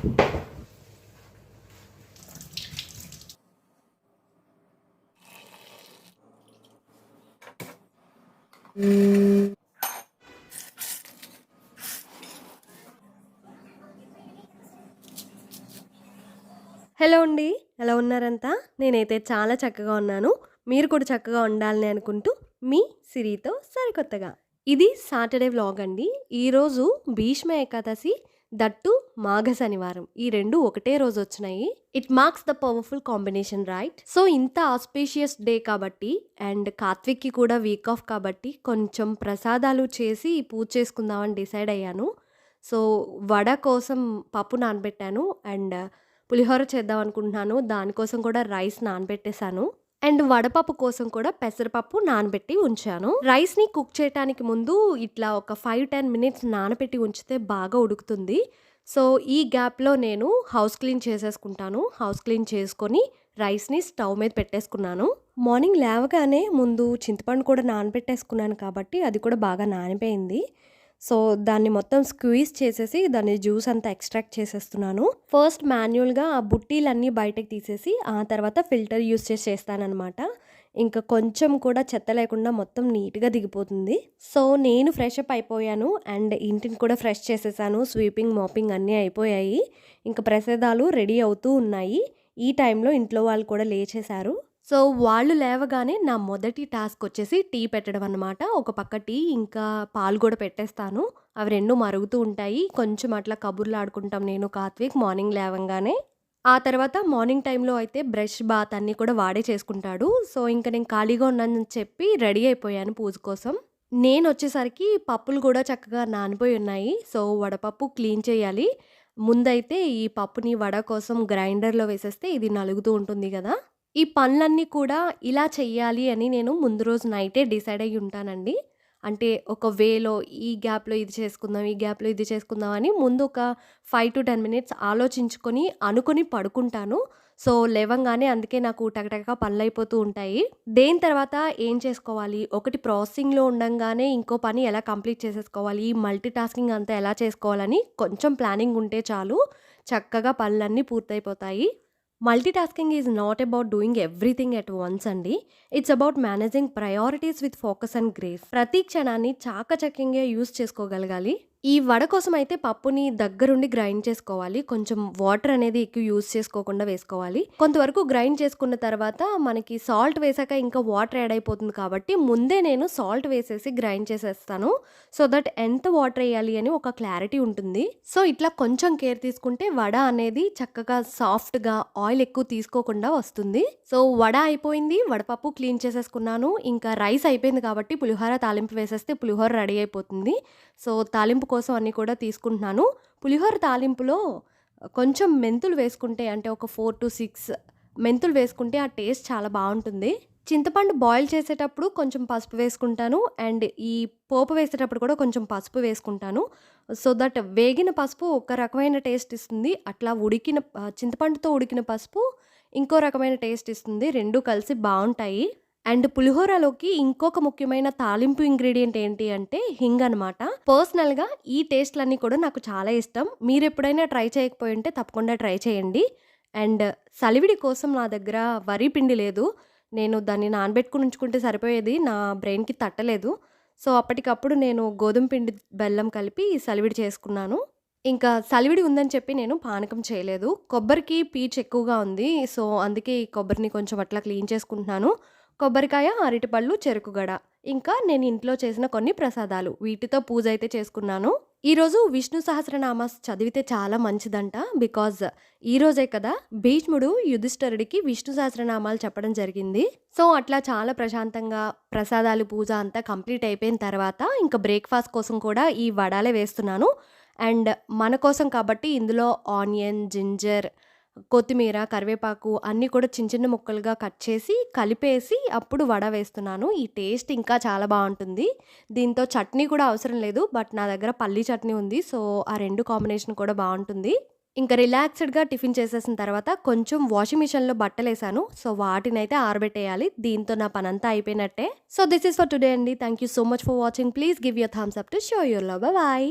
Hello అండి. ఎలా ఉన్నారంతా? నేనైతే చాలా చక్కగా ఉన్నాను. మీరు కూడా చక్కగా ఉండాలని అనుకుంటూ మీ సిరితో సరికొత్తగా. ఇది సాటర్‌డే వ్లాగ్ అండి. ఈరోజు భీష్మ ఏకాదశి దట్టు మాఘ శనివారం. ఈ రెండు ఒకటే రోజు వచ్చినాయి it marks the powerful combination right? So, ఇంత ఆస్పేషియస్ డే కాబట్టి అండ్ కాత్విక్కి కూడా వీక్ ఆఫ్ కాబట్టి కొంచెం ప్రసాదాలు చేసి పూజ చేసుకుందామని డిసైడ్ అయ్యాను. సో, వడ కోసం పప్పు నానబెట్టాను అండ్ పులిహోర చేద్దాం అనుకుంటున్నాను. దానికోసం కూడా రైస్ నానబెట్టేశాను అండ్ వడపప్పు కోసం కూడా పెసరపప్పు నానబెట్టి ఉంచాను. రైస్‌ని కుక్ చేయటానికి ముందు ఇట్లా ఒక 5, 10 మినిట్స్ నానబెట్టి ఉంచితే బాగా ఉడుకుతుంది. సో, ఈ గ్యాప్‌లో నేను హౌస్ క్లీన్ చేసేసుకుంటాను. హౌస్ క్లీన్ చేసుకొని రైస్‌ని స్టవ్ మీద పెట్టేసుకున్నాను. మార్నింగ్ లేవగానే ముందు చింతపండు కూడా నానబెట్టేసుకున్నాను కాబట్టి అది కూడా బాగా నానిపోయింది. సో, దాన్ని మొత్తం స్క్వీజ్ చేసేసి దాని జ్యూస్ అంతా ఎక్స్ట్రాక్ట్ చేసేస్తున్నాను. ఫస్ట్ మాన్యువల్గా ఆ బుట్టీలన్నీ బయటకి తీసేసి ఆ తర్వాత ఫిల్టర్ యూస్ చేసి చేస్తాననమాట. ఇంకా కొంచెం కూడా చెత్త లేకుండా మొత్తం నీట్‌గా దిగిపోతుంది. సో, నేను ఫ్రెష్ అప్ అయిపోయాను అండ్ ఇంటిని కూడా ఫ్రెష్ చేసేసాను. స్వీపింగ్, మాపింగ్ అన్నీ అయిపోయాయి. ఇంకా ప్రసాదాలు రెడీ అవుతూ ఉన్నాయి. ఈ టైంలో ఇంట్లో వాళ్ళు కూడా లేచేశారు. సో, వాళ్ళు లేవగానే నా మొదటి టాస్క్ వచ్చేసి టీ పెట్టడం అనమాట. ఒక పక్క టీ ఇంకా పాలు కూడా పెట్టేస్తాను. అవి రెండు మరుగుతూ ఉంటాయి. కొంచెం అట్లా కబుర్లు ఆడుకుంటాం నేను, కార్తీక్ మార్నింగ్ లేవంగానే. ఆ తర్వాత మార్నింగ్ టైంలో అయితే బ్రష్, బాత్ అన్నీ కూడా వాడే చేసుకుంటాడు. సో, ఇంక నేను ఖాళీగా ఉన్నానని చెప్పి రెడీ అయిపోయాను పూజ కోసం. నేను వచ్చేసరికి పప్పులు కూడా చక్కగా నానిపోయి ఉన్నాయి. సో, వడపప్పు క్లీన్ చేయాలి. ముందైతే ఈ పప్పుని వడ కోసం గ్రైండర్‌లో వేసేస్తే ఇది నలుగుతూ ఉంటుంది కదా ఈ పనులన్నీ కూడా ఇలా చెయ్యాలి అని నేను ముందు రోజు నైటే డిసైడ్ అయ్యి ఉంటానండి. అంటే ఒక వేలో ఈ గ్యాప్‌లో ఇది చేసుకుందాం, ఈ గ్యాప్‌లో ఇది చేసుకుందాం అని ముందు ఒక 5-10 మినిట్స్ ఆలోచించుకొని, అనుకుని పడుకుంటాను. సో, లేవంగానే అందుకే నాకు టకటక పనులైపోతూ ఉంటాయి. దేని తర్వాత ఏం చేసుకోవాలి, ఒకటి ప్రాసెసింగ్‌లో ఉండంగానే ఇంకో పని ఎలా కంప్లీట్ చేసేసుకోవాలి, ఈ మల్టీ టాస్కింగ్ అంతా ఎలా చేసుకోవాలని కొంచెం ప్లానింగ్ ఉంటే చాలు చక్కగా పనులన్నీ పూర్తయిపోతాయి. Multitasking is not about doing everything at once అండి. It's about managing priorities with focus and grace. ప్రతి క్షణాన్ని చాకచక్యంగా యూజ్ చేసుకోగలగాలి. ఈ వడ కోసం అయితే పప్పుని దగ్గరుండి గ్రైండ్ చేసుకోవాలి. కొంచెం వాటర్ అనేది ఎక్కువ యూజ్ చేసుకోకుండా వేసుకోవాలి. కొంతవరకు గ్రైండ్ చేసుకున్న తర్వాత మనకి సాల్ట్ వేసాక ఇంకా వాటర్ యాడ్ అయిపోతుంది కాబట్టి ముందే నేను సాల్ట్ వేసేసి గ్రైండ్ చేసేస్తాను. సో దట్ ఎంత వాటర్ వేయాలి అని ఒక క్లారిటీ ఉంటుంది. సో, ఇట్లా కొంచెం కేర్ తీసుకుంటే వడ అనేది చక్కగా సాఫ్ట్‌గా ఆయిల్ ఎక్కువ తీసుకోకుండా వస్తుంది. సో, వడ అయిపోయింది. వడపప్పు క్లీన్ చేసేసుకున్నాను. ఇంకా రైస్ అయిపోయింది కాబట్టి పులిహోర తాలింపు వేసేస్తే పులిహోర రెడీ అయిపోతుంది. సో, తాలింపు కోసం అన్నీ కూడా తీసుకుంటున్నాను. పులిహోర తాలింపులో కొంచెం మెంతులు వేసుకుంటే అంటే ఒక 4-6 మెంతులు వేసుకుంటే ఆ టేస్ట్ చాలా బాగుంటుంది చింతపండు బాయిల్ చేసేటప్పుడు కొంచెం పసుపు వేసుకుంటాను. అండ్ ఈ పోపు వేసేటప్పుడు కూడా కొంచెం పసుపు వేసుకుంటాను. సో దట్ వేగిన పసుపు ఒక రకమైన టేస్ట్ ఇస్తుంది. అట్లా ఉడికిన చింతపండుతో ఉడికిన పసుపు ఇంకో రకమైన టేస్ట్ ఇస్తుంది. రెండు కలిసి బాగుంటాయి అండ్ పులిహోరలోకి ఇంకొక ముఖ్యమైన తాలింపు ఇంగ్రీడియంట్ ఏంటి అంటే హింగ్ అనమాట. పర్సనల్‌గా ఈ టేస్ట్‌లన్నీ కూడా నాకు చాలా ఇష్టం. మీరు ఎప్పుడైనా ట్రై చేయకపోయుంటే తప్పకుండా ట్రై చేయండి. అండ్ సలివిడి కోసం నా దగ్గర వరి పిండి లేదు. నేను దాన్ని నానబెట్టుకుని ఉంచుకుంటే సరిపోయేది. నా బ్రెయిన్‌కి తట్టలేదు. సో, అప్పటికప్పుడు నేను గోధుమ పిండి, బెల్లం కలిపి సలివిడి చేసుకున్నాను. ఇంకా సలివిడి ఉందని చెప్పి నేను పానకం చేయలేదు. కొబ్బరికి పీచ్ ఎక్కువగా ఉంది. సో, అందుకే ఈ కొబ్బరిని కొంచెం అట్లా క్లీన్ చేసుకుంటున్నాను. కొబ్బరికాయ, అరటిపళ్ళు, చెరుకుగడ. ఇంకా నేను ఇంట్లో చేసిన కొన్ని ప్రసాదాలు. వీటితో పూజ అయితే చేసుకున్నాను. ఈరోజు విష్ణు సహస్రనామాస్ చదివితే చాలా మంచిదంట. బికాజ్ ఈరోజే కదా భీష్ముడు యుధిష్ఠరుడికి విష్ణు సహస్రనామాలు చెప్పడం జరిగింది. సో, అట్లా చాలా ప్రశాంతంగా ప్రసాదాలు, పూజ అంతా కంప్లీట్ అయిపోయిన తర్వాత ఇంకా బ్రేక్‌ఫాస్ట్ కోసం కూడా ఈ వడాలే వేస్తున్నాను. అండ్ మన కోసం కాబట్టి ఇందులో ఆనియన్, జింజర్, కొత్తిమీర, కరివేపాకు అన్నీ కూడా చిన్న చిన్న ముక్కలుగా కట్ చేసి కలిపేసి అప్పుడు వడ వేస్తున్నాను. ఈ టేస్ట్ ఇంకా చాలా బాగుంటుంది దీంతో చట్నీ కూడా అవసరం లేదు. బట్ నా దగ్గర పల్లీ చట్నీ ఉంది. సో, ఆ రెండు కాంబినేషన్ కూడా బాగుంటుంది ఇంకా రిలాక్స్‌డ్‌గా టిఫిన్ చేసేసిన తర్వాత కొంచెం వాషింగ్ మిషన్‌లో బట్టలేసాను. సో, వాటినైతే ఆరబెట్టేయాలి. దీంతో నా పనంతా అయిపోయినట్టే. So, this is for today అండి. Thank you so much for watching. Please give your thumbs up to show your love. Bye